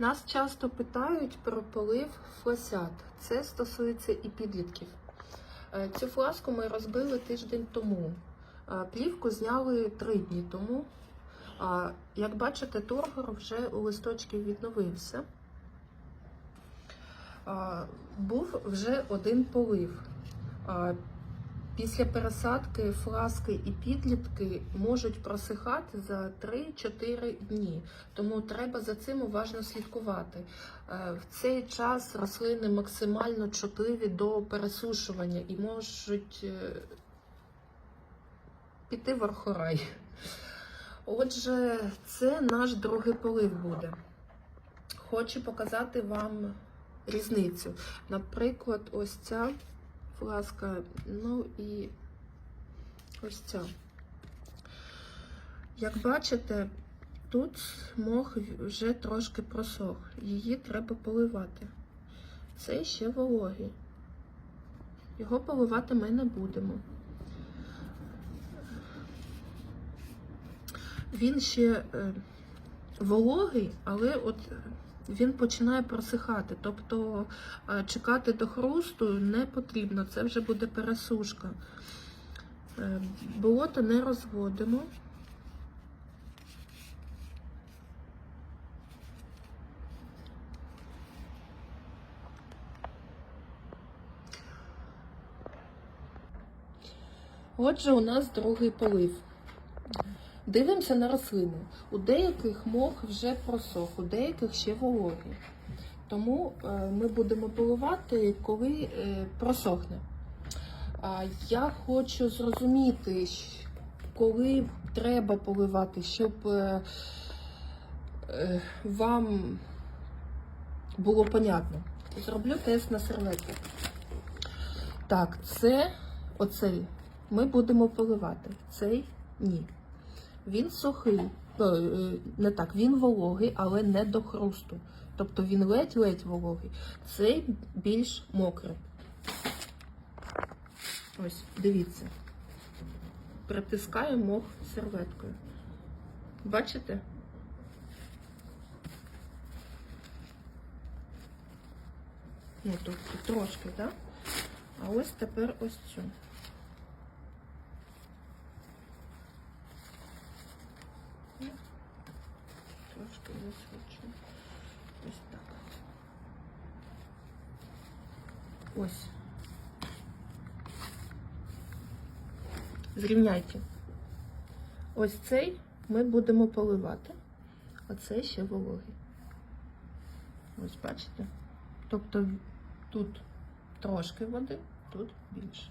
Нас часто питають про полив фласят. Це стосується і підлітків. Е, Цю фласку ми розбили тиждень тому. Е, Плівку зняли три дні тому. Як бачите, торгор вже у листочків відновився. Був вже один полив. Після пересадки фласки і підлітки можуть просихати за 3-4 дні, тому треба за цим уважно слідкувати. Е, В цей час рослини максимально чутливі до пересушування і можуть е, піти в архорай. Отже, це наш другий полив буде. Хочу показати вам різницю. Наприклад, ось ця фласка, ну і ось ця. Як бачите, тут мох вже трошки просох. Її треба поливати. Це ще вологий. Його поливати ми не будемо. Він ще е, вологий, але от він починає просихати. Тобто е, чекати до хрусту не потрібно, це вже буде пересушка. Е, Болото не розводимо. Отже, у нас другий полив. Дивимося на рослини. У деяких мох вже просох, у деяких ще вологий. Тому е, ми будемо поливати, коли е, просохне. Я хочу зрозуміти, коли треба поливати, щоб е, вам було понятно. Зроблю тест на серветку. Так, це оцей ми будемо поливати. Цей ні. Він сухий, е, не так, він вологий, але не до хрусту. Тобто він ледь-ледь вологий. Цей більш мокрий. Ось, дивіться. Притискаю мох серветкою. Бачите? Ну, тут трошки, так? Да? А ось тепер ось цю. Висвічу. Ось так. Ось. Зрівняйте. Ось цей ми будемо поливати, а цей ще вологий. Ось бачите? Тобто тут трошки води, тут більше.